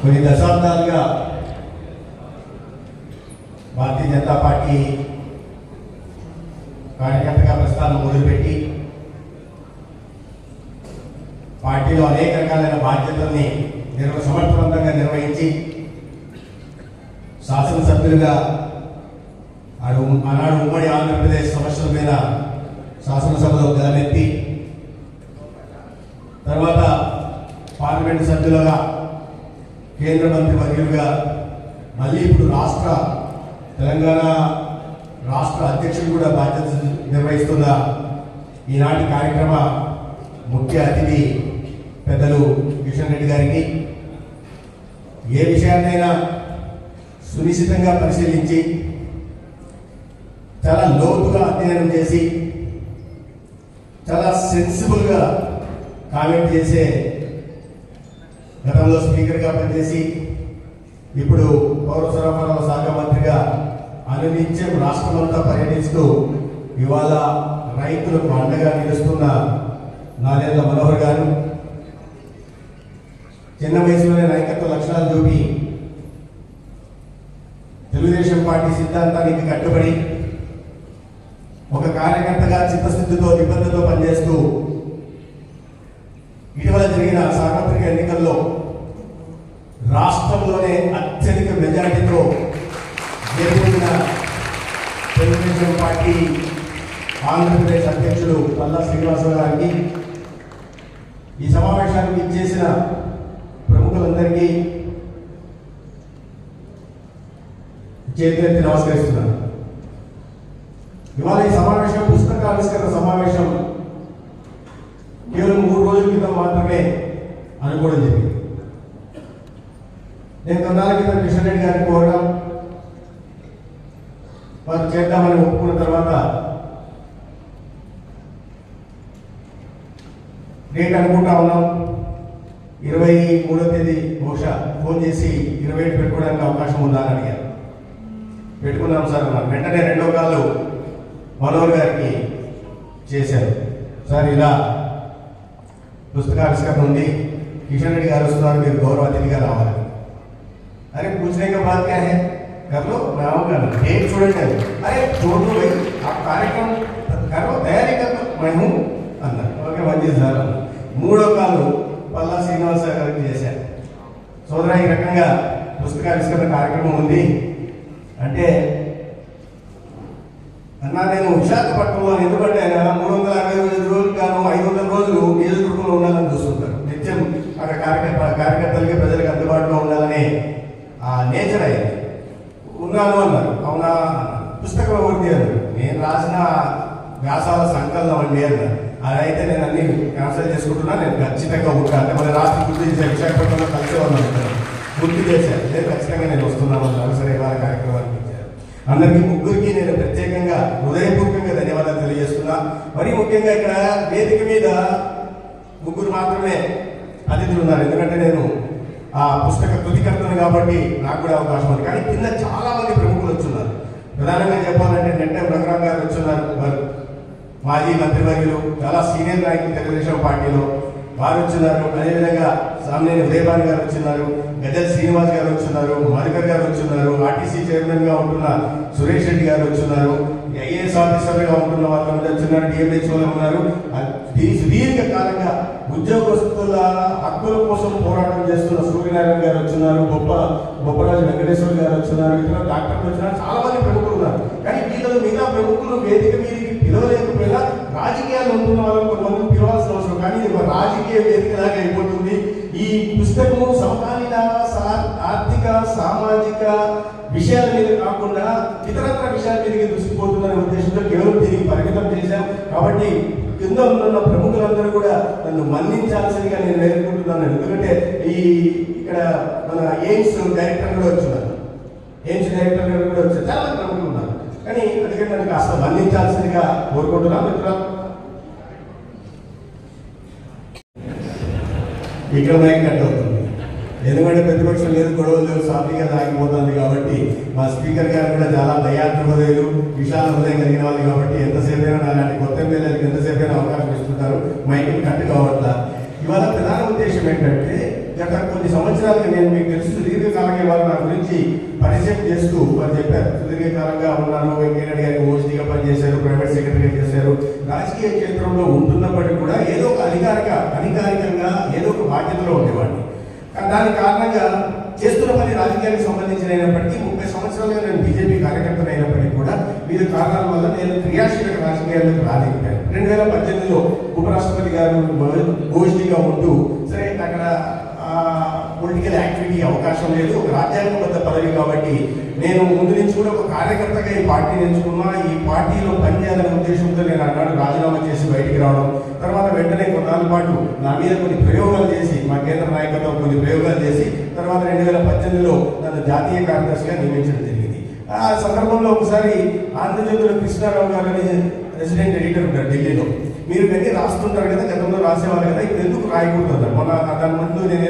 కొన్ని దశాబ్దాలుగా భారతీయ జనతా పార్టీ కార్యకర్తగా ప్రస్థానం మొదలుపెట్టి పార్టీలో అనేక రకాలైన బాధ్యతల్ని నిర్వ సమర్థవంతంగా నిర్వహించి శాసనసభ్యులుగా ఆడు ఆనాడు ఉమ్మడి ఆంధ్రప్రదేశ్ సమస్యల మీద శాసనసభలో గలమెత్తి తర్వాత పార్లమెంటు సభ్యులుగా కేంద్ర మంత్రి వర్యులుగా మళ్ళీ ఇప్పుడు రాష్ట్ర తెలంగాణ రాష్ట్ర అధ్యక్షుడు కూడా బాధ్యత నిర్వహిస్తున్న ఈనాటి కార్యక్రమ ముఖ్య అతిథి పెద్దలు కిషన్ రెడ్డి గారికి ఏ విషయాన్నైనా సునిశ్చితంగా పరిశీలించి చాలా లోతుగా అధ్యయనం చేసి చాలా సెన్సిబుల్గా కామెంట్ చేసే గతంలో స్పీకర్గా పనిచేసి ఇప్పుడు పౌర సరఫరాల శాఖ మంత్రిగా అనునిత్యం రాష్ట్రమంతా పర్యటిస్తూ ఇవాళ రైతులకు అండగా నిలుస్తున్న నాదేళ్ళ మనోహర్ గారు చిన్న వయసులోనే నాయకత్వ లక్షణాలు చూపి తెలుగుదేశం పార్టీ సిద్ధాంతానికి కట్టుబడి ఒక కార్యకర్తగా చిత్తశుద్ధితో నిబద్ధతో పనిచేస్తూ ఇటీవల జరిగిన సాగ ఎన్నికల్లో రాష్ట్రంలోనే అత్యధిక మెజార్టీతో గెలుపొందిన తెలుగుదేశం పార్టీ ఆంధ్రప్రదేశ్ అధ్యక్షుడు పల్లా శ్రీనివాసరావు గారికి ఈ సమావేశానికి ఇచ్చేసిన ప్రముఖులందరికీ చేతులెత్తి నమస్కరిస్తున్నాను. ఇవాళ ఈ సమావేశం పుస్తక ఆవిష్కరణ సమావేశం కేవలం మూడు రోజుల క్రితం మాత్రమే అనుకోవడం జరిగింది నేను కొన్నాళ్ళ క్రితం కిషన్ రెడ్డి గారిని కోరడం వారు చేద్దామని ఒప్పుకున్న తర్వాత డేట్ అనుకుంటా ఉన్నాం ఇరవై మూడో తేదీ బహుశా ఫోన్ చేసి ఇరవై ఏడు పెట్టుకోవడానికి అవకాశం ఉందా అని అడిగారు. పెట్టుకున్నాం సార్ అన్నారు వెంటనే రెండో కాళ్ళు మనోహర్ గారికి చేశారు. సార్ ఇలా పుస్తకావిష్కరణ ఉంది. కిషన్ రెడ్డి గారు వస్తున్నారు మీరు గౌరవ అతిథిగా రావాలి అరే पूछने के बाद क्या है कर लो मैं आऊंगा ना डेट చూడండి అది. అరే చూడు भाई आप कार्यक्रम करो तैयारी कर लो मैं हूँ అన్నారు ఓకే మంచిది సార్ అన్నారు. మూడో కాలు పల్లా శ్రీనివాస గారికి చేశారు సోదరా ఈ రకంగా పుస్తకావిష్కరణ కార్యక్రమం ఉంది అంటే అన్నా నేను విశాఖపట్నంలో ఎందుకంటే ఆయన మూడు వందల అరవై ఐదు రోజులు గాను ఐదు వందల రోజులు నియోజకవర్గంలో ఉండాలని చూస్తుంటారు సంఘాలు అవన్నీ అది అయితే నేను అన్ని క్యాన్సిల్ చేసుకుంటున్నా నేను ఖచ్చితంగా ఉంటాను అంటే మన రాష్ట్ర గుర్తు చేసే విశాఖపట్నంలో కలిసే ఉన్నాను గుర్తు చేశాను నేను ఖచ్చితంగా నేను వస్తున్నాను అన్నారు సరే ఇవాళ కార్యక్రమానికి ఇచ్చారు అందరికీ ముగ్గురికి నేను ప్రత్యేకంగా హృదయపూర్వకంగా ధన్యవాదాలు తెలియజేస్తున్నా. మరీ ముఖ్యంగా ఇక్కడ వేదిక మీద ముగ్గురు మాత్రమే అతిథులు ఉన్నారు. ఎందుకంటే నేను ఆ పుస్తక తుదికర్తను కాబట్టి నాకు కూడా అవకాశం ఉంది. కానీ కింద చాలా మంది ప్రముఖులు వచ్చున్నారు. ప్రధానంగా చెప్పాలంటే నెట్టెం రఘురామ్ గారు వచ్చున్నారు. వారు మాజీ మంత్రివర్యులు చాలా సీనియర్ నాయకులు తెలుగుదేశం పార్టీలో వారు వచ్చినారు. అదేవిధంగా సామ్నేని ఉదయభాన్ గారు వచ్చినారు గజల్ శ్రీనివాస్ గారు వచ్చినారు మధుకర్ గారు వచ్చినారు ఆర్టీసీ చైర్మన్గా ఉంటున్న సురేష్ రెడ్డి గారు వచ్చినారు ఐఏఎస్ ఆఫీసర్గా ఉంటున్న వాళ్ళు వచ్చినారు డిఎంహెచ్ఓ ఉన్నారు. దీర్ఘకాలంగా సుదీర్ఘ కాలంగా ఉద్యోగస్తుల హక్కుల కోసం పోరాటం చేస్తున్న సూర్యనారాయణ గారు వచ్చినారు గొప్ప గొప్పరాజు వెంకటేశ్వర గారు వచ్చినారు ఇతర డాక్టర్లు వచ్చినారు చాలా మంది ప్రముఖులు ఉన్నారు. కానీ వీళ్ళలో మిగతా ప్రముఖులు వేదిక మీదకి రాజకీయ అయిపోతుంది. ఈ పుస్తకము సమకాలీన సా- ఆర్థిక సామాజిక విషయాల మీద కాకుండా ఇతరత్ర విషయాల మీదకి దృష్టిపోతుందనే ఉద్దేశంతో కేవలం దీనికి పరిమితం చేశాం. కాబట్టి కింద ఉన్న ప్రముఖులందరూ కూడా నన్ను మన్నించాల్సిందిగా నేను వేడుకుంటున్నాను. ఎందుకంటే ఈ ఇక్కడ మన ఎయిమ్స్ డైరెక్టర్ కూడా వచ్చినారు ఎయిమ్స్ డైరెక్టర్ గారు కూడా వచ్చారు. చాలా ప్రముఖులు ఉన్నారు. కానీ అందుకని నన్ను కాస్త మన్నించాల్సిందిగా కోరుకుంటున్నాను. మిత్రులు ఇక్కడ కట్ అవుతుంది. ఎందుకంటే ప్రతిపక్షం లేదు గొడవలు లేవు సాఫీగా సాగిపోతుంది కాబట్టి మా స్పీకర్ గారు కూడా చాలా దయాత్ర హృదయాలు విశాల హృదయం కలిగిన వాళ్ళు కాబట్టి ఎంతసేపైనా అలాంటి కొత్త ఎమ్మెల్యేలకు ఎంతసేపు అయినా అవకాశం ఇస్తుంటారు. మైక్ కట్ కావట్లా. ఇవాళ ప్రధాన ఉద్దేశం ఏంటంటే గత కొన్ని సంవత్సరాలుగా నేను మీకు తెలుసు దీర్ఘకాలంగా వారు నా గురించి పరిచయం చేస్తూ వారు చెప్పారు. దీర్ఘకాలంగా ఉన్నారు వెంకయ్య గారి ఓసీగా పనిచేశారు ప్రైవేట్ సెక్రటరీగా చేశారు. రాజకీయ క్షేత్రంలో ఉంటున్నప్పటికీ కూడా ఏదో ఒక అధికారిక అధికారికంగా ఏదో ఒక బాధ్యతలో ఉండేవాడిని. దాని కారణంగా చేస్తున్న పని రాజకీయానికి సంబంధించిన అయినప్పటికీ ముప్పై సంవత్సరాలుగా నేను బీజేపీ కార్యకర్తను అయినప్పటికీ కూడా వివిధ కారణాల వల్ల నేను క్రియాశీలక రాజకీయాలకు రాలేకపోయాను రెండు వేల పద్దెనిమిదిలో ఉపరాష్ట్రపతి గారు గోష్ఠిగా ఉంటూ సరే అక్కడ పొలిటికల్ యాక్టివిటీ అవకాశం లేదు. ఒక రాజ్యాంగబద్ధ పదవి కాబట్టి నేను ముందు నుంచి కూడా ఒక కార్యకర్తగా ఈ పార్టీని ఎంచుకున్నా ఈ పార్టీలో పనిచేయాలనే ఉద్దేశంతో నేను అన్నాడు రాజీనామా చేసి బయటికి రావడం. తర్వాత వెంటనే కొన్నాళ్ళ పాటు నా మీద కొన్ని ప్రయోగాలు చేసి మా కేంద్ర నాయకత్వం కొన్ని ప్రయోగాలు చేసి తర్వాత రెండు వేల పద్దెనిమిదిలో నన్ను జాతీయ కార్యదర్శిగా నియమించడం జరిగింది. ఆ సందర్భంలో ఒకసారి ఆంధ్రజ్యోతిలో కృష్ణారావు గారు అని రెసిడెంట్ ఎడిటర్ ఉంటారు ఢిల్లీలో. మీరు వెళ్ళి రాస్తుంటారు కదా గతంలో రాసేవారు కదా ఇప్పుడు ఎందుకు రాయకూడదు మొన్న దాని ముందు నేను